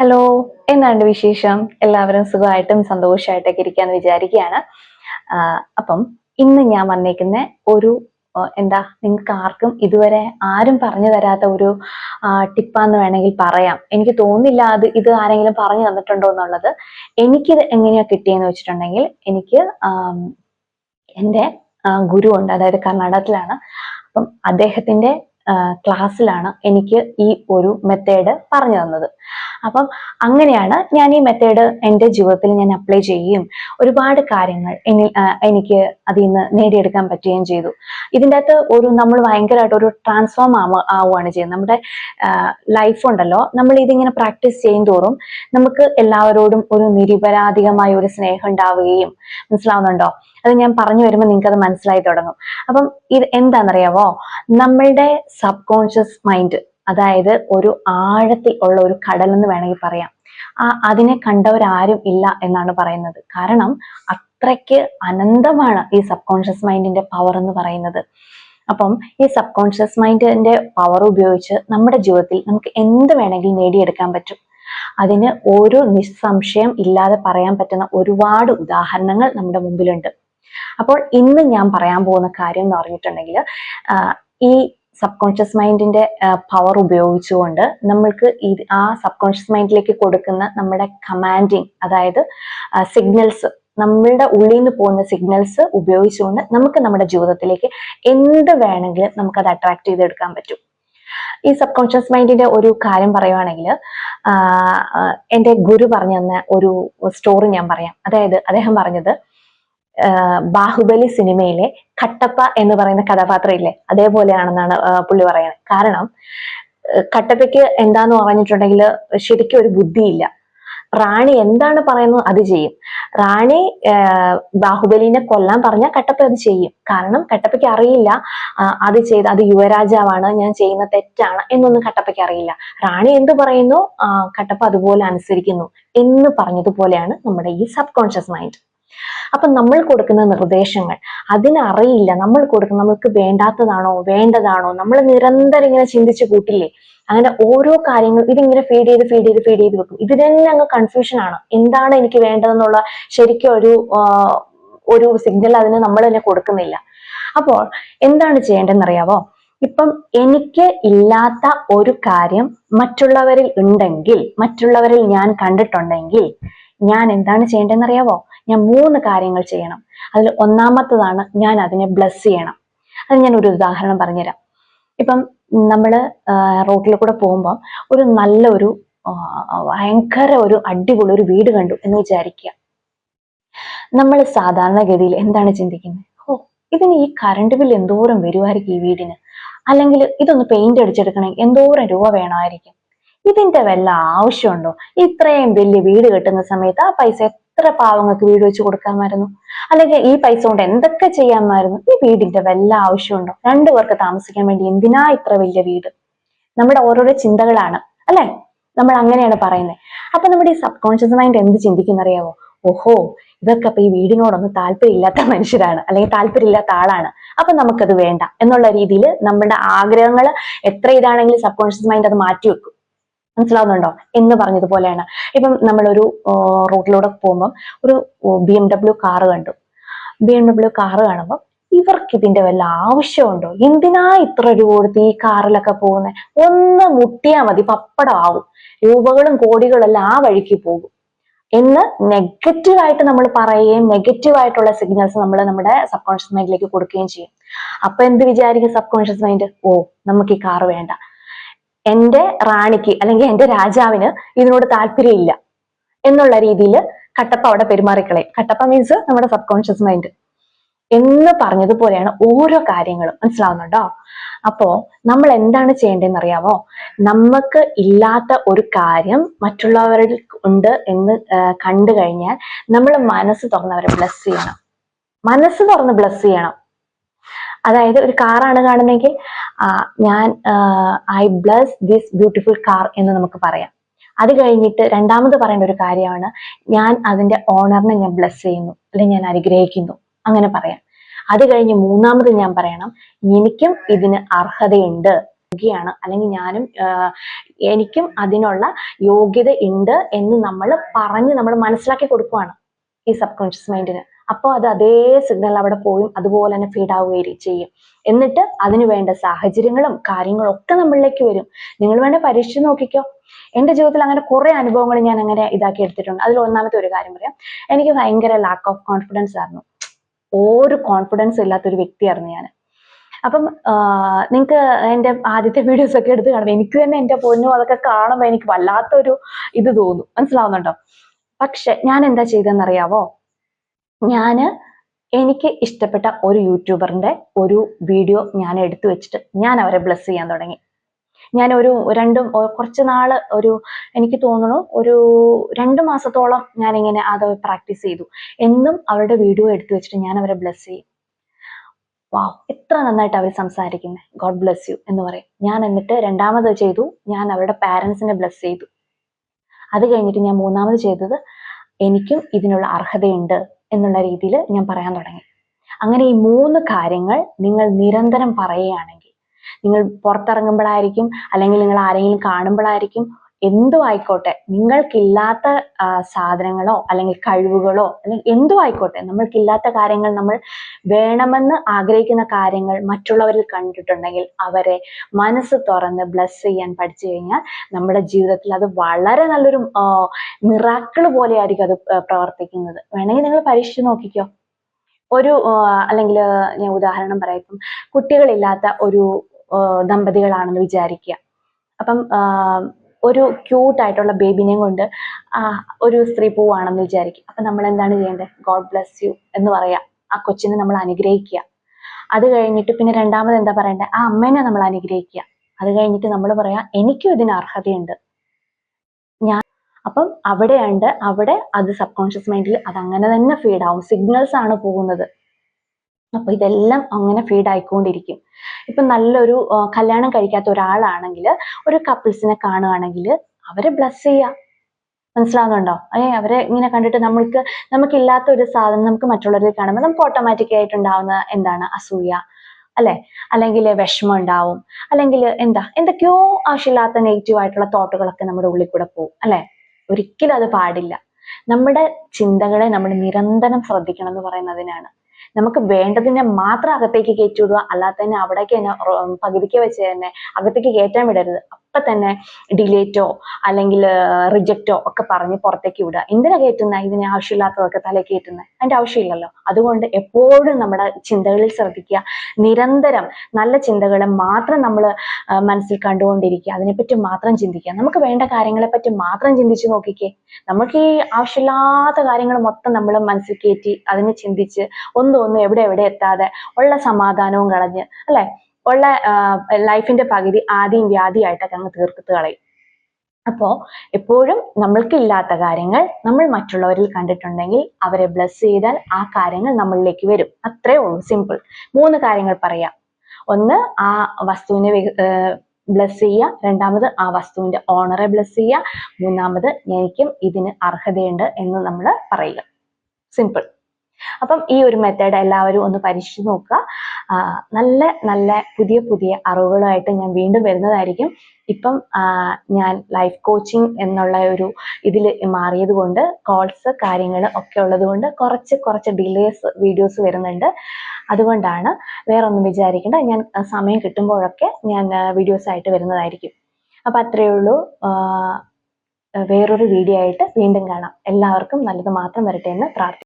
Hello എന്നാണ്ട് വിശേഷം? എല്ലാവരും സുഖമായിട്ടും സന്തോഷമായിട്ടൊക്കെ ഇരിക്കാന്ന് വിചാരിക്കുകയാണ്. അപ്പം ഇന്ന് ഞാൻ വന്നേക്കുന്ന ഒരു എന്താ നിങ്ങൾക്ക് ആർക്കും ഇതുവരെ ആരും പറഞ്ഞു തരാത്ത ഒരു ടിപ്പാന്ന് വേണമെങ്കിൽ പറയാം. എനിക്ക് തോന്നുന്നില്ല അത് ഇത് ആരെങ്കിലും പറഞ്ഞു തന്നിട്ടുണ്ടോ എന്നുള്ളത്. എനിക്കിത് എങ്ങനെയാ കിട്ടിയെന്ന് വെച്ചിട്ടുണ്ടെങ്കിൽ എനിക്ക് എന്റെ ഗുരുവുണ്ട് അതായത് കർണാടകത്തിലാണ്. അപ്പം അദ്ദേഹത്തിന്റെ ക്ലാസ്സിലാണ് എനിക്ക് ഈ ഒരു മെത്തേഡ് പറഞ്ഞു തന്നത്. അപ്പം അങ്ങനെയാണ് ഞാൻ ഈ മെത്തേഡ് എന്റെ ജീവിതത്തിൽ ഞാൻ അപ്ലൈ ചെയ്യുകയും ഒരുപാട് കാര്യങ്ങൾ എന്നിൽ എനിക്ക് അതിൽ നിന്ന് നേടിയെടുക്കാൻ പറ്റുകയും ചെയ്തു. ഇതിന്റെ അകത്ത് ഒരു നമ്മൾ ഭയങ്കരമായിട്ട് ഒരു ട്രാൻസ്ഫോം ആവുക ആവുകയാണ് ചെയ്യുന്നത്. നമ്മുടെ ലൈഫ് ഉണ്ടല്ലോ. നമ്മൾ ഇതിങ്ങനെ പ്രാക്ടീസ് ചെയ്യും തോറും നമുക്ക് എല്ലാവരോടും ഒരു നിരപരാധികമായ ഒരു സ്നേഹം ഉണ്ടാവുകയും മനസ്സിലാവുന്നുണ്ടോ? അത് ഞാൻ പറഞ്ഞു വരുമ്പോൾ നിങ്ങൾക്ക് അത് മനസ്സിലായി തുടങ്ങും. അപ്പം ഇത് എന്താണെന്നറിയാവോ? നമ്മളുടെ സബ് കോൺഷ്യസ് മൈൻഡ് അതായത് ഒരു ആഴത്തിൽ ഉള്ള ഒരു കടൽ എന്ന് വേണമെങ്കിൽ പറയാം. അതിനെ കണ്ടവരാരും ഇല്ല എന്നാണ് പറയുന്നത്. കാരണം അത്രയ്ക്ക് അനന്തമാണ് ഈ സബ് കോൺഷ്യസ് മൈൻഡിന്റെ പവർ എന്ന് പറയുന്നത്. അപ്പം ഈ സബ് കോൺഷ്യസ് മൈൻഡിന്റെ പവർ ഉപയോഗിച്ച് നമ്മുടെ ജീവിതത്തിൽ നമുക്ക് എന്ത് വേണമെങ്കിലും നേടിയെടുക്കാൻ പറ്റും. അതിന് ഒരു നിസ്സംശയം ഇല്ലാതെ പറയാൻ പറ്റുന്ന ഒരുപാട് ഉദാഹരണങ്ങൾ നമ്മുടെ മുമ്പിലുണ്ട്. അപ്പോൾ ഇന്ന് ഞാൻ പറയാൻ പോകുന്ന കാര്യം എന്ന് പറഞ്ഞിട്ടുണ്ടെങ്കിൽ ഈ സബ് കോൺഷ്യസ് മൈൻഡിന്റെ പവർ ഉപയോഗിച്ചുകൊണ്ട് നമ്മൾക്ക് ഈ ആ സബ് കോൺഷ്യസ് മൈൻഡിലേക്ക് കൊടുക്കുന്ന നമ്മുടെ കമാൻഡിങ് അതായത് സിഗ്നൽസ് നമ്മളുടെ ഉള്ളിൽ നിന്ന് പോകുന്ന സിഗ്നൽസ് ഉപയോഗിച്ചുകൊണ്ട് നമുക്ക് നമ്മുടെ ജീവിതത്തിലേക്ക് എന്ത് വേണമെങ്കിലും അത് അട്രാക്ട് ചെയ്തെടുക്കാൻ പറ്റും. ഈ സബ് കോൺഷ്യസ് മൈൻഡിന്റെ ഒരു കാര്യം പറയുവാണെങ്കിൽ എന്റെ ഗുരു പറഞ്ഞു തന്ന ഒരു സ്റ്റോറി ഞാൻ പറയാം. അതായത് അദ്ദേഹം പറഞ്ഞത് ബാഹുബലി സിനിമയിലെ കട്ടപ്പ എന്ന് പറയുന്ന കഥാപാത്രം ഇല്ലേ അതേപോലെയാണെന്നാണ് പുള്ളി പറയുന്നത്. കാരണം കട്ടപ്പയ്ക്ക് എന്താന്ന് പറഞ്ഞിട്ടുണ്ടെങ്കിൽ ശരിക്കും ഒരു ബുദ്ധിയില്ല. റാണി എന്താണ് പറയുന്നത് അത് ചെയ്യും. റാണി ബാഹുബലിനെ കൊല്ലാൻ പറഞ്ഞാൽ കട്ടപ്പ അത് ചെയ്യും. കാരണം കട്ടപ്പയ്ക്ക് അറിയില്ല അത് ചെയ്ത് അത് യുവരാജാവാണ് ഞാൻ ചെയ്യുന്ന തെറ്റാണ് എന്നൊന്നും കട്ടപ്പയ്ക്ക് അറിയില്ല. റാണി എന്ത് പറയുന്നു? കട്ടപ്പ അതുപോലെ അനുസരിക്കുന്നു എന്ന് പറഞ്ഞതുപോലെയാണ് നമ്മുടെ ഈ സബ് കോൺഷ്യസ് മൈൻഡ്. അപ്പൊ നമ്മൾ കൊടുക്കുന്ന നിർദ്ദേശങ്ങൾ അതിനറിയില്ല. നമ്മൾ കൊടുക്കുന്ന നമുക്ക് വേണ്ടാത്തതാണോ വേണ്ടതാണോ? നമ്മൾ നിരന്തരം ഇങ്ങനെ ചിന്തിച്ചു കൂട്ടില്ലേ? അങ്ങനെ ഓരോ കാര്യങ്ങൾ ഇതിങ്ങനെ ഫീഡ് ചെയ്ത് ഫീഡ് ചെയ്ത് ഫീഡ് ചെയ്ത് വെക്കും. ഇത് തന്നെ അങ്ങ് കൺഫ്യൂഷൻ ആണ്. എന്താണ് എനിക്ക് വേണ്ടതെന്നുള്ള ശരിക്കും ഒരു ഒരു സിഗ്നൽ അതിന് നമ്മൾ തന്നെ കൊടുക്കുന്നില്ല. അപ്പോൾ എന്താണ് ചെയ്യേണ്ടതെന്ന് അറിയാവോ ഇപ്പം എനിക്ക് ഇല്ലാത്ത ഒരു കാര്യം മറ്റുള്ളവരിൽ ഉണ്ടെങ്കിൽ മറ്റുള്ളവരിൽ ഞാൻ കണ്ടിട്ടുണ്ടെങ്കിൽ ഞാൻ എന്താണ് ചെയ്യേണ്ടതെന്ന് അറിയാവോ ഞാൻ മൂന്ന് കാര്യങ്ങൾ ചെയ്യണം. അതിൽ ഒന്നാമത്തതാണ് ഞാൻ അതിനെ ബ്ലസ് ചെയ്യണം. അത് ഞാൻ ഒരു ഉദാഹരണം പറഞ്ഞുതരാം. ഇപ്പം നമ്മൾ റോട്ടിൽ കൂടെ പോകുമ്പോൾ ഒരു നല്ലൊരു ഭയങ്കര ഒരു അടിപൊളി ഒരു വീട് കണ്ടു എന്ന് വിചാരിക്കുക. നമ്മൾ സാധാരണഗതിയിൽ എന്താണ് ചിന്തിക്കുന്നത്? ഓ ഇതിന് ഈ കറണ്ട് ബില്ല് എന്തോരം വരുമായിരിക്കും ഈ വീടിന്? അല്ലെങ്കിൽ ഇതൊന്ന് പെയിന്റ് അടിച്ചെടുക്കണമെങ്കിൽ എന്തോരം രൂപ വേണമായിരിക്കും? ഇതിന്റെ വല്ല ആവശ്യമുണ്ടോ? ഇത്രയും വലിയ വീട് കിട്ടുന്ന സമയത്ത് ആ പൈസ എത്ര പാവങ്ങൾക്ക് വീട് വെച്ച് കൊടുക്കാമായിരുന്നു? അല്ലെങ്കിൽ ഈ പൈസ കൊണ്ട് എന്തൊക്കെ ചെയ്യാമായിരുന്നു? ഈ വീടിന്റെ വല്ല ആവശ്യമുണ്ടോ? രണ്ടു പേർക്ക് താമസിക്കാൻ വേണ്ടി എന്തിനാ ഇത്ര വലിയ വീട്? നമ്മുടെ ഓരോരോ ചിന്തകളാണ് അല്ലെ? നമ്മൾ അങ്ങനെയാണ് പറയുന്നത്. അപ്പൊ നമ്മുടെ ഈ സബ് കോൺഷ്യസ് മൈൻഡ് എന്ത് ചിന്തിക്കുന്ന ചിന്തിക്കുന്നറിയാവോ? ഓഹോ ഇതൊക്കെ അപ്പൊ ഈ വീടിനോടൊന്നും താല്പര്യമില്ലാത്ത മനുഷ്യരാണ് അല്ലെങ്കിൽ താല്പര്യമില്ലാത്ത ആളാണ്. അപ്പൊ നമുക്കത് വേണ്ട എന്നുള്ള രീതിയിൽ നമ്മുടെ ആഗ്രഹങ്ങൾ എത്ര ഇതാണെങ്കിലും സബ് കോൺഷ്യസ് മൈൻഡ് അത് മാറ്റി വെക്കും. മനസ്സിലാവുന്നുണ്ടോ? എന്ന് പറഞ്ഞതുപോലെയാണ്. ഇപ്പം നമ്മളൊരു റോഡിലൂടെ പോകുമ്പോൾ ഒരു ബി എം ഡബ്ല്യു കാറ് കണ്ടു. ബി എം ഡബ്ല്യു കാറ് കാണുമ്പോൾ ഇവർക്ക് ഇതിന്റെ വല്ല ആവശ്യമുണ്ടോ? എന്തിനാ ഇത്ര രൂപ കൊടുത്ത് ഈ കാറിലൊക്കെ പോകുന്നത് ഒന്ന് മുട്ടിയാൽ മതി പപ്പടം ആവും രൂപകളും കോടികളും എല്ലാം ആ വഴിക്ക് പോകും. എന്ന് നെഗറ്റീവായിട്ട് നമ്മൾ പറയുകയും നെഗറ്റീവായിട്ടുള്ള സിഗ്നൽസ് നമ്മൾ നമ്മുടെ സബ് കോൺഷ്യസ് മൈൻഡിലേക്ക് കൊടുക്കുകയും ചെയ്യും. അപ്പൊ എന്ത് വിചാരിക്കും സബ് കോൺഷ്യസ് മൈൻഡ്? ഓ നമുക്ക് ഈ കാറ് വേണ്ട. എന്റെ റാണിക്ക് അല്ലെങ്കിൽ എന്റെ രാജാവിന് ഇതിനോട് താല്പര്യമില്ല എന്നുള്ള രീതിയിൽ കട്ടപ്പ അവിടെ പെരുമാറിക്കളയും. കട്ടപ്പ മീൻസ് നമ്മുടെ സബ് കോൺഷ്യസ് മൈൻഡ് എന്ന് പറഞ്ഞതുപോലെയാണ് ഓരോ കാര്യങ്ങളും. മനസ്സിലാവുന്നുണ്ടോ? അപ്പോ നമ്മൾ എന്താണ് ചെയ്യേണ്ടതെന്ന് അറിയാമോ നമുക്ക് ഇല്ലാത്ത ഒരു കാര്യം മറ്റുള്ളവരിൽ ഉണ്ട് എന്ന് കണ്ടു കഴിഞ്ഞാൽ നമ്മൾ മനസ്സ് തുറന്നവരെ ബ്ലസ് ചെയ്യണം. മനസ്സ് തുറന്ന് ബ്ലസ് ചെയ്യണം. അതായത് ഒരു കാറാണ് കാണുന്നതെങ്കിൽ ഞാൻ I bless this beautiful car എന്ന് നമുക്ക് പറയാം. അത് കഴിഞ്ഞിട്ട് രണ്ടാമത് പറയേണ്ട ഒരു കാര്യമാണ് ഞാൻ അതിന്റെ ഓണറിനെ ഞാൻ ബ്ലസ് ചെയ്യുന്നു അല്ലെങ്കിൽ ഞാൻ അനുഗ്രഹിക്കുന്നു അങ്ങനെ പറയാം. അത് കഴിഞ്ഞ് മൂന്നാമത് ഞാൻ പറയണം എനിക്കും ഇതിന് അർഹതയുണ്ട് യോഗ്യയാണ് അല്ലെങ്കിൽ ഞാനും എനിക്കും അതിനുള്ള യോഗ്യത ഉണ്ട് എന്ന് നമ്മൾ പറഞ്ഞ് നമ്മൾ മനസ്സിലാക്കി കൊടുക്കുവാണ് ഈ സബ് കോൺഷ്യസ് മൈൻഡിന് അപ്പോൾ അത് അതേ സിഗ്നൽ അവിടെ പോയും അതുപോലെ തന്നെ ഫീഡ് ആവുകയും ചെയ്യും. എന്നിട്ട് അതിന് വേണ്ട സാഹചര്യങ്ങളും കാര്യങ്ങളും ഒക്കെ നമ്മളിലേക്ക് വരും. നിങ്ങൾ വേണ്ട പരീക്ഷിച്ച് നോക്കിക്കോ. എന്റെ ജീവിതത്തിൽ അങ്ങനെ കുറെ അനുഭവങ്ങൾ ഞാൻ അങ്ങനെ ഇതാക്കി എടുത്തിട്ടുണ്ട്. അതിൽ ഒന്നാമത്തെ ഒരു കാര്യം പറയാം. എനിക്ക് ഭയങ്കര ലാക്ക് ഓഫ് കോൺഫിഡൻസ് ആയിരുന്നു. ഒരു കോൺഫിഡൻസ് ഇല്ലാത്തൊരു വ്യക്തിയായിരുന്നു ഞാൻ. അപ്പം നിങ്ങൾക്ക് എന്റെ ആദ്യത്തെ വീഡിയോസ് ഒക്കെ എടുത്ത് കാണുമ്പോൾ എനിക്ക് തന്നെ എന്റെ പൊന്നും അതൊക്കെ കാണുമ്പോൾ എനിക്ക് വല്ലാത്തൊരു ഇത് തോന്നും. മനസ്സിലാവുന്നുണ്ടോ? പക്ഷെ ഞാൻ എന്താ ചെയ്തതെന്നറിയാവോ? ഞാൻ എനിക്ക് ഇഷ്ടപ്പെട്ട ഒരു യൂട്യൂബറിന്റെ ഒരു വീഡിയോ ഞാൻ എടുത്തു വെച്ചിട്ട് ഞാൻ അവരെ ബ്ലസ് ചെയ്യാൻ തുടങ്ങി. ഞാൻ ഒരു രണ്ടും കുറച്ച് നാൾ ഒരു എനിക്ക് തോന്നുന്നു ഒരു രണ്ട് മാസത്തോളം ഞാൻ ഇങ്ങനെ അത് പ്രാക്ടീസ് ചെയ്തു. എന്നും അവരുടെ വീഡിയോ എടുത്തു വെച്ചിട്ട് ഞാൻ അവരെ ബ്ലസ് ചെയ്യും. വാ എത്ര നന്നായിട്ട് അവർ സംസാരിക്കുന്നത് ഗോഡ് ബ്ലസ് യു എന്ന് പറയും. ഞാൻ എന്നിട്ട് രണ്ടാമത് ചെയ്തു. ഞാൻ അവരുടെ പാരൻസിനെ ബ്ലസ് ചെയ്തു. അത് കഴിഞ്ഞിട്ട് ഞാൻ മൂന്നാമത് ചെയ്തത് എനിക്കും ഇതിനുള്ള അർഹതയുണ്ട്. എന്നുള്ള രീതിയിൽ ഞാൻ പറയാൻ തുടങ്ങി. അങ്ങനെ ഈ മൂന്ന് കാര്യങ്ങൾ നിങ്ങൾ നിരന്തരം പറയുകയാണെങ്കിൽ നിങ്ങൾ പുറത്തിറങ്ങുമ്പോഴായിരിക്കും അല്ലെങ്കിൽ നിങ്ങൾ ആരെങ്കിലും കാണുമ്പോഴായിരിക്കും എന്തോ ആയിക്കോട്ടെ. നിങ്ങൾക്കില്ലാത്ത സാധനങ്ങളോ അല്ലെങ്കിൽ കഴിവുകളോ അല്ലെങ്കിൽ എന്തോ ആയിക്കോട്ടെ. നമ്മൾക്കില്ലാത്ത കാര്യങ്ങൾ നമ്മൾ വേണമെന്ന് ആഗ്രഹിക്കുന്ന കാര്യങ്ങൾ മറ്റുള്ളവരിൽ കണ്ടിട്ടുണ്ടെങ്കിൽ അവരെ മനസ്സ് തുറന്ന് ബ്ലസ് ചെയ്യാൻ പഠിച്ചു കഴിഞ്ഞാൽ നമ്മുടെ ജീവിതത്തിൽ അത് വളരെ നല്ലൊരു മിറാക്കിൾ പോലെയായിരിക്കും അത് പ്ര- പ്രവർത്തിക്കുന്നത്. വേണമെങ്കിൽ നിങ്ങൾ പരീക്ഷിച്ച് നോക്കിക്കോ. ഒരു അല്ലെങ്കിൽ ഞാൻ ഉദാഹരണം പറയാം. ഇപ്പം കുട്ടികളില്ലാത്ത ഒരു ദമ്പതികളാണെന്ന് വിചാരിക്കുക. അപ്പം ഒരു ക്യൂട്ട് ആയിട്ടുള്ള ബേബിനെയും കൊണ്ട് ഒരു സ്ത്രീ പോവാണെന്ന് വിചാരിക്കും. അപ്പൊ നമ്മൾ എന്താണ് ചെയ്യേണ്ടത്? ഗോഡ് ബ്ലെസ് യു എന്ന് പറയാ. ആ കൊച്ചിനെ നമ്മൾ അനുഗ്രഹിക്കുക. അത് കഴിഞ്ഞിട്ട് പിന്നെ രണ്ടാമത് എന്താ പറയേണ്ടത്? ആ അമ്മേനെ നമ്മൾ അനുഗ്രഹിക്കുക. അത് കഴിഞ്ഞിട്ട് നമ്മൾ പറയാം എനിക്കും ഇതിന് അർഹതയുണ്ട്. ഞാൻ അപ്പം അവിടെയുണ്ട്. അവിടെ അത് സബ് കോൺഷ്യസ് മൈൻഡിൽ അത് അങ്ങനെ തന്നെ ഫീഡ് ആവും. സിഗ്നൽസ് ആണ് പോകുന്നത്. അപ്പൊ ഇതെല്ലാം അങ്ങനെ ഫീഡ് ആയിക്കൊണ്ടിരിക്കും. ഇപ്പൊ നല്ലൊരു കല്യാണം കഴിക്കാത്ത ഒരാളാണെങ്കിൽ ഒരു കപ്പിൾസിനെ കാണുകയാണെങ്കിൽ അവരെ ബ്ലസ് ചെയ്യുക മനസ്സിലാവുന്നുണ്ടോ? ഏ അവരെ ഇങ്ങനെ കണ്ടിട്ട് നമ്മൾക്ക് നമുക്കില്ലാത്ത ഒരു സാധനം നമുക്ക് മറ്റുള്ളവരിൽ കാണുമ്പോൾ നമുക്ക് ഓട്ടോമാറ്റിക് ആയിട്ടുണ്ടാവുന്ന എന്താണ്? അസൂയ. അല്ലെ? അല്ലെങ്കിൽ വിഷമം ഉണ്ടാവും. അല്ലെങ്കിൽ എന്താ? എന്തൊക്കെയോ ആവശ്യമില്ലാത്ത നെഗറ്റീവ് ആയിട്ടുള്ള തോട്ടുകളൊക്കെ നമ്മുടെ ഉള്ളിൽ കൂടെ പോകും. അല്ലെ? ഒരിക്കലും അത് പാടില്ല. നമ്മുടെ ചിന്തകളെ നമ്മൾ നിരന്തരം ശ്രദ്ധിക്കണം എന്ന് പറയുന്നതിനാണ്. നമുക്ക് വേണ്ടതിനെ മാത്രം അകത്തേക്ക് കയറ്റി വിടുക. അല്ലാതെ തന്നെ അവിടേക്ക് തന്നെ പകുതിക്ക് വെച്ച് തന്നെ അകത്തേക്ക് കയറ്റാൻ വിടരുത്. അപ്പൊ തന്നെ ഡിലേറ്റോ അല്ലെങ്കിൽ റിജക്റ്റോ ഒക്കെ പറഞ്ഞ് പുറത്തേക്ക് വിടുക. എന്തിനാ കയറ്റുന്ന? ഇതിന് ആവശ്യമില്ലാത്തതൊക്കെ തലയിൽ കയറ്റുന്നത് അതിന്റെ ആവശ്യമില്ലല്ലോ. അതുകൊണ്ട് എപ്പോഴും നമ്മുടെ ചിന്തകളിൽ ശ്രദ്ധിക്കുക. നിരന്തരം നല്ല ചിന്തകളെ മാത്രം നമ്മൾ മനസ്സിൽ കണ്ടുകൊണ്ടിരിക്കുക. അതിനെപ്പറ്റി മാത്രം ചിന്തിക്കുക. നമുക്ക് വേണ്ട കാര്യങ്ങളെ പറ്റി മാത്രം ചിന്തിച്ചു നോക്കിക്കേ. നമുക്ക് ഈ ആവശ്യമില്ലാത്ത കാര്യങ്ങൾ മൊത്തം നമ്മൾ മനസ്സിൽ കയറ്റി അതിനെ ചിന്തിച്ച് ഒന്നും ഒന്നും എവിടെ എവിടെ എത്താതെ ഉള്ള സമാധാനവും കളഞ്ഞ് അല്ലെ? ഉള്ള ലൈഫിന്റെ പകുതി ആദ്യം വ്യാധിയായിട്ടൊക്കെ അങ്ങ് തീർത്ത് കളയും. അപ്പോ എപ്പോഴും നമ്മൾക്ക് ഇല്ലാത്ത കാര്യങ്ങൾ നമ്മൾ മറ്റുള്ളവരിൽ കണ്ടിട്ടുണ്ടെങ്കിൽ അവരെ ബ്ലസ് ചെയ്താൽ ആ കാര്യങ്ങൾ നമ്മളിലേക്ക് വരും. അത്രേ ഉള്ളൂ സിമ്പിൾ മൂന്ന് കാര്യങ്ങൾ പറയാം. ഒന്ന് ആ വസ്തുവിനെ ബ്ലസ് ചെയ്യുക. രണ്ടാമത് ആ വസ്തുവിന്റെ ഓണറെ ബ്ലസ് ചെയ്യുക. മൂന്നാമത് എനിക്കും ഇതിന് അർഹതയുണ്ട് എന്ന് നമ്മൾ പറയുക. സിമ്പിൾ അപ്പം ഈ ഒരു മെത്തേഡ് എല്ലാവരും ഒന്ന് പരീക്ഷിച്ച് നോക്കുക. നല്ല നല്ല പുതിയ പുതിയ അറിവുകളായിട്ട് ഞാൻ വീണ്ടും വരുന്നതായിരിക്കും. ഇപ്പം ഞാൻ ലൈഫ് കോച്ചിങ് എന്നുള്ള ഒരു ഇതിൽ മാറിയത് കൊണ്ട് കോൾസ് കാര്യങ്ങൾ ഒക്കെ ഉള്ളത് കൊണ്ട് കുറച്ച് കുറച്ച് ഡിലേസ് വീഡിയോസ് വരുന്നുണ്ട്. അതുകൊണ്ടാണ് വേറെ ഒന്നും വിചാരിക്കേണ്ട. ഞാൻ സമയം കിട്ടുമ്പോഴൊക്കെ ഞാൻ വീഡിയോസ് ആയിട്ട് വരുന്നതായിരിക്കും. അപ്പൊ അത്രയേ ഉള്ളൂ. വേറൊരു വീഡിയോ ആയിട്ട് വീണ്ടും കാണാം. എല്ലാവർക്കും നല്ലത് മാത്രം വരട്ടെ എന്ന് പ്രാർത്ഥിക്കുന്നു.